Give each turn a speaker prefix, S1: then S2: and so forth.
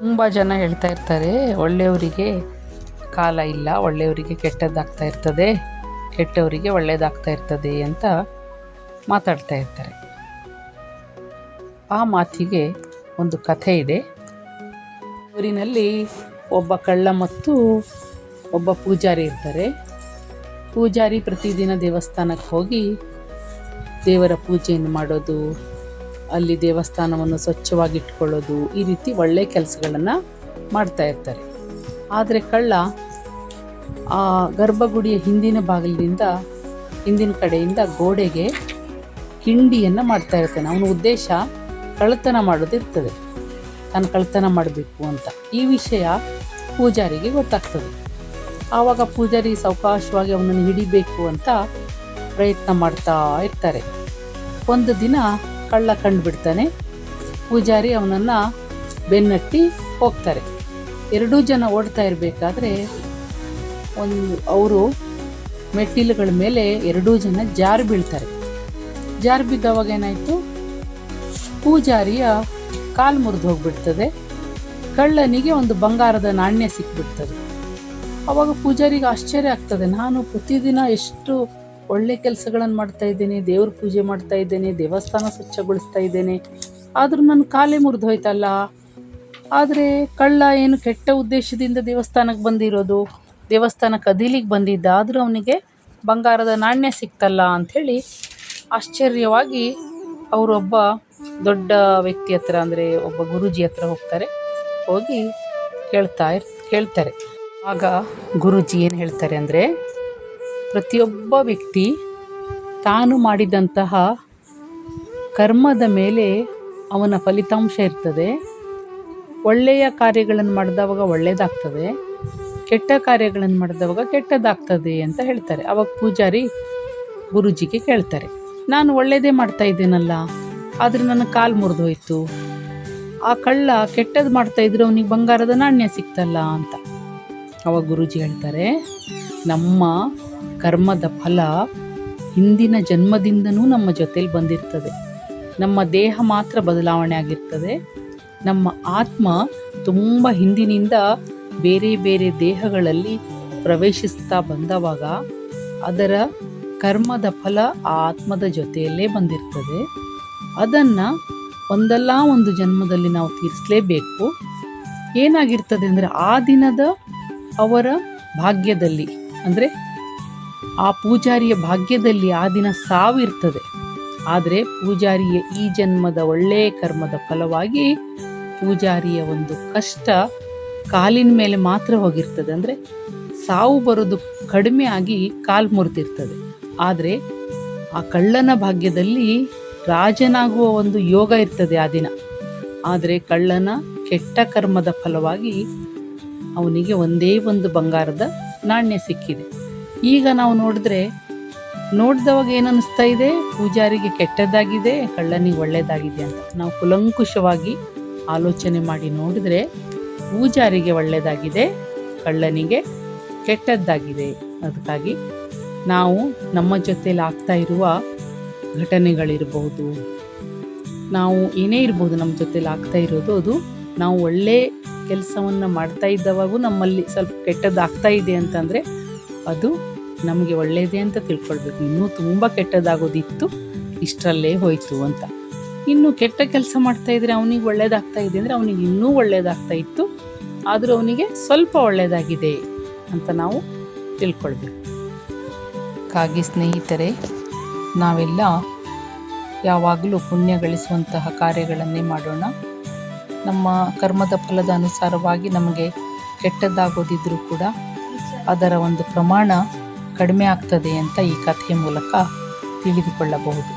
S1: ತುಂಬ ಜನ ಹೇಳ್ತಾ ಇರ್ತಾರೆ, ಒಳ್ಳೆಯವರಿಗೆ ಕಾಲ ಇಲ್ಲ, ಒಳ್ಳೆಯವರಿಗೆ ಕೆಟ್ಟದ್ದಾಗ್ತಾ ಇರ್ತದೆ, ಕೆಟ್ಟವರಿಗೆ ಒಳ್ಳೆಯದಾಗ್ತಾ ಇರ್ತದೆ ಅಂತ ಮಾತಾಡ್ತಾ ಇರ್ತಾರೆ. ಆ ಮಾತಿಗೆ ಒಂದು ಕಥೆ ಇದೆ. ಊರಿನಲ್ಲಿ ಒಬ್ಬ ಕಳ್ಳ ಮತ್ತು ಒಬ್ಬ ಪೂಜಾರಿ ಇರ್ತಾರೆ. ಪೂಜಾರಿ ಪ್ರತಿದಿನ ದೇವಸ್ಥಾನಕ್ಕೆ ಹೋಗಿ ದೇವರ ಪೂಜೆಯನ್ನು ಮಾಡೋದು ಅಲ್ಲಿ ದೇವಸ್ಥಾನವನ್ನು ಸ್ವಚ್ಛವಾಗಿಟ್ಕೊಳ್ಳೋದು, ಈ ರೀತಿ ಒಳ್ಳೆಯ ಕೆಲಸಗಳನ್ನು ಮಾಡ್ತಾ ಇರ್ತಾರೆ. ಆದರೆ ಕಳ್ಳ ಆ ಗರ್ಭಗುಡಿಯ ಹಿಂದಿನ ಬಾಗಿಲಿನಿಂದ ಹಿಂದಿನ ಕಡೆಯಿಂದ ಗೋಡೆಗೆ ಕಿಂಡಿಯನ್ನು ಮಾಡ್ತಾ ಇರ್ತಾನೆ. ಅವನ ಉದ್ದೇಶ ಕಳ್ಳತನ ಮಾಡೋದಿರ್ತದೆ ತಾನು ಕಳ್ಳತನ ಮಾಡಬೇಕು ಅಂತ. ಈ ವಿಷಯ ಪೂಜಾರಿಗೆ ಗೊತ್ತಾಗ್ತದೆ. ಆವಾಗ ಪೂಜಾರಿ ಸಾವಕಾಶವಾಗಿ ಅವನನ್ನು ಹಿಡಿಬೇಕು ಅಂತ ಪ್ರಯತ್ನ ಮಾಡ್ತಾ ಇರ್ತಾರೆ. ಒಂದು ದಿನ ಕಳ್ಳ ಕಂಡುಬಿಡ್ತಾನೆ. ಪೂಜಾರಿ ಅವನನ್ನು ಬೆನ್ನಟ್ಟಿ ಹೋಗ್ತಾರೆ. ಎರಡೂ ಜನ ಓಡ್ತಾ ಇರಬೇಕಾದ್ರೆ ಒಂದು ಅವರು ಮೆಟ್ಟಿಲುಗಳ ಮೇಲೆ ಎರಡೂ ಜನ ಜಾರು ಬೀಳ್ತಾರೆ. ಜಾರು ಬಿದ್ದವಾಗ ಏನಾಯಿತು? ಪೂಜಾರಿಯ ಕಾಲು ಮುರಿದು ಹೋಗ್ಬಿಡ್ತದೆ. ಕಳ್ಳನಿಗೆ ಒಂದು ಬಂಗಾರದ ನಾಣ್ಯ ಸಿಕ್ಬಿಡ್ತದೆ. ಅವಾಗ ಪೂಜಾರಿಗೆ ಆಶ್ಚರ್ಯ ಆಗ್ತದೆ. ನಾನು ಪ್ರತಿದಿನ ಎಷ್ಟು ಒಳ್ಳೆ ಕೆಲಸಗಳನ್ನು ಮಾಡ್ತಾ ಇದ್ದೇನೆ, ದೇವ್ರ ಪೂಜೆ ಮಾಡ್ತಾ ಇದ್ದೇನೆ, ದೇವಸ್ಥಾನ ಸ್ವಚ್ಛಗೊಳಿಸ್ತಾ ಇದ್ದೇನೆ. ಆದರೂ ನನ್ನ ಕಾಲೇ ಮುರಿದು ಹೋಯ್ತಲ್ಲ. ಆದರೆ ಕಳ್ಳ ಏನು ಕೆಟ್ಟ ಉದ್ದೇಶದಿಂದ ದೇವಸ್ಥಾನಕ್ಕೆ ಬಂದಿರೋದು, ದೇವಸ್ಥಾನ ಕದೀಲಿಗೆ ಬಂದಿದ್ದ, ಆದರೂ ಅವನಿಗೆ ಬಂಗಾರದ ನಾಣ್ಯ ಸಿಕ್ತಲ್ಲ ಅಂಥೇಳಿ ಆಶ್ಚರ್ಯವಾಗಿ ಅವರೊಬ್ಬ ದೊಡ್ಡ ವ್ಯಕ್ತಿ ಹತ್ರ ಅಂದರೆ ಒಬ್ಬ ಗುರೂಜಿ ಹತ್ರ ಹೋಗ್ತಾರೆ, ಹೋಗಿ ಕೇಳ್ತಾ ಇರ್, ಕೇಳ್ತಾರೆ. ಆಗ ಗುರೂಜಿ ಏನು ಹೇಳ್ತಾರೆ ಅಂದರೆ ಪ್ರತಿಯೊಬ್ಬ ವ್ಯಕ್ತಿ ತಾನು ಮಾಡಿದಂತಹ ಕರ್ಮದ ಮೇಲೆ ಅವನ ಫಲಿತಾಂಶ ಇರ್ತದೆ. ಒಳ್ಳೆಯ ಕಾರ್ಯಗಳನ್ನು ಮಾಡಿದವಾಗ ಒಳ್ಳೆಯದಾಗ್ತದೆ ಕೆಟ್ಟ ಕಾರ್ಯಗಳನ್ನು ಮಾಡಿದವಾಗ ಕೆಟ್ಟದಾಗ್ತದೆ ಅಂತ ಹೇಳ್ತಾರೆ. ಅವಾಗ ಪೂಜಾರಿ ಗುರುಜಿಗೆ ಕೇಳ್ತಾರೆ, ನಾನು ಒಳ್ಳೆಯದೇ ಮಾಡ್ತಾ ಇದ್ದೀನಲ್ಲ, ಆದರೆ ನನ್ನ ಕಾಲು ಮುರಿದು ಹೋಯಿತು. ಆ ಕಳ್ಳ ಕೆಟ್ಟದ್ದು ಮಾಡ್ತಾ ಇದ್ರೆ ಅವನಿಗೆ ಬಂಗಾರದ ನಾಣ್ಯ ಸಿಕ್ತಲ್ಲ ಅಂತ. ಅವಾಗ ಗುರುಜಿ ಹೇಳ್ತಾರೆ, ನಮ್ಮ ಕರ್ಮದ ಫಲ ಹಿಂದಿನ ಜನ್ಮದಿಂದನೂ ನಮ್ಮ ಜೊತೇಲಿ ಬಂದಿರ್ತದೆ. ನಮ್ಮ ದೇಹ ಮಾತ್ರ ಬದಲಾವಣೆ ಆಗಿರ್ತದೆ. ನಮ್ಮ ಆತ್ಮ ತುಂಬ ಹಿಂದಿನಿಂದ ಬೇರೆ ಬೇರೆ ದೇಹಗಳಲ್ಲಿ ಪ್ರವೇಶಿಸ್ತಾ ಬಂದವಾಗ ಅದರ ಕರ್ಮದ ಫಲ ಆ ಆತ್ಮದ ಜೊತೆಯಲ್ಲೇ ಬಂದಿರ್ತದೆ. ಅದನ್ನು ಒಂದಲ್ಲ ಒಂದು ಜನ್ಮದಲ್ಲಿ ನಾವು ತೀರಿಸಲೇಬೇಕು. ಏನಾಗಿರ್ತದೆ ಅಂದರೆ ಆ ದಿನದ ಅವರ ಭಾಗ್ಯದಲ್ಲಿ, ಅಂದರೆ ಆ ಪೂಜಾರಿಯ ಭಾಗ್ಯದಲ್ಲಿ ಆ ದಿನ ಸಾವಿರ್ತದೆ. ಆದರೆ ಪೂಜಾರಿಯ ಈ ಜನ್ಮದ ಒಳ್ಳೆಯ ಕರ್ಮದ ಫಲವಾಗಿ ಪೂಜಾರಿಯ ಒಂದು ಕಷ್ಟ ಕಾಲಿನ ಮೇಲೆ ಮಾತ್ರ ಹೋಗಿರ್ತದೆ. ಅಂದರೆ ಸಾವು ಬರೋದು ಕಡಿಮೆ ಆಗಿ ಕಾಲು ಮುರಿದಿರ್ತದೆ. ಆದರೆ ಆ ಕಳ್ಳನ ಭಾಗ್ಯದಲ್ಲಿ ರಾಜನಾಗುವ ಒಂದು ಯೋಗ ಇರ್ತದೆ ಆ ದಿನ. ಆದರೆ ಕಳ್ಳನ ಕೆಟ್ಟ ಕರ್ಮದ ಫಲವಾಗಿ ಅವನಿಗೆ ಒಂದೇ ಒಂದು ಬಂಗಾರದ ನಾಣ್ಯ ಸಿಕ್ಕಿದೆ. ಈಗ ನಾವು ನೋಡಿದ್ರೆ ನೋಡಿದವಾಗ ಏನನ್ನಿಸ್ತಾ ಇದೆ? ಪೂಜಾರಿಗೆ ಕೆಟ್ಟದ್ದಾಗಿದೆ, ಕಳ್ಳನಿಗೆ ಒಳ್ಳೆಯದಾಗಿದೆ ಅಂತ. ನಾವು ಕುಲಂಕುಷವಾಗಿ ಆಲೋಚನೆ ಮಾಡಿ ನೋಡಿದ್ರೆ ಪೂಜಾರಿಗೆ ಒಳ್ಳೆಯದಾಗಿದೆ ಕಳ್ಳನಿಗೆ ಕೆಟ್ಟದ್ದಾಗಿದೆ. ಅದಕ್ಕಾಗಿ ನಾವು ನಮ್ಮ ಜೊತೆಯಲ್ಲಿ ಆಗ್ತಾ ಇರುವ ಘಟನೆಗಳಿರ್ಬೋದು, ನಾವು ಏನೇ ಇರ್ಬೋದು ನಮ್ಮ ಜೊತೆಯಲ್ಲಿ ಆಗ್ತಾ ಇರೋದು, ಅದು ನಾವು ಒಳ್ಳೆ ಕೆಲಸವನ್ನು ಮಾಡ್ತಾ ಇದ್ದವಾಗೂ ನಮ್ಮಲ್ಲಿ ಸ್ವಲ್ಪ ಕೆಟ್ಟದ್ದಾಗ್ತಾ ಇದೆ ಅಂತಂದರೆ ಅದು ನಮಗೆ ಒಳ್ಳೆಯದೇ ಅಂತ ತಿಳ್ಕೊಳ್ಬೇಕು. ಇನ್ನೂ ತುಂಬ ಕೆಟ್ಟದಾಗೋದಿತ್ತು, ಇಷ್ಟರಲ್ಲೇ ಹೋಯಿತು ಅಂತ. ಇನ್ನು ಕೆಟ್ಟ ಕೆಲಸ ಮಾಡ್ತಾ ಇದ್ರೆ ಅವನಿಗೆ ಒಳ್ಳೇದಾಗ್ತಾ ಇದೆ ಅಂದರೆ ಅವನಿಗೆ ಇನ್ನೂ ಒಳ್ಳೇದಾಗ್ತಾ ಇತ್ತು. ಆದರೂ ಅವನಿಗೆ ಸ್ವಲ್ಪ ಒಳ್ಳೆಯದಾಗಿದೆ ಅಂತ ನಾವು ತಿಳ್ಕೊಳ್ಬೇಕು. ಹಾಗೆ ಸ್ನೇಹಿತರೆ, ನಾವೆಲ್ಲ ಯಾವಾಗಲೂ ಪುಣ್ಯ ಗಳಿಸುವಂತಹ ಕಾರ್ಯಗಳನ್ನೇ ಮಾಡೋಣ. ನಮ್ಮ ಕರ್ಮದ ಫಲದ ಅನುಸಾರವಾಗಿ ನಮಗೆ ಕೆಟ್ಟದ್ದಾಗೋದಿದ್ರೂ ಕೂಡ ಅದರ ಒಂದು ಪ್ರಮಾಣ ಕಡಿಮೆ ಆಗ್ತದೆ ಅಂತ ಈ ಕಥೆಯ ಮೂಲಕ ತಿಳಿದುಕೊಳ್ಳಬಹುದು.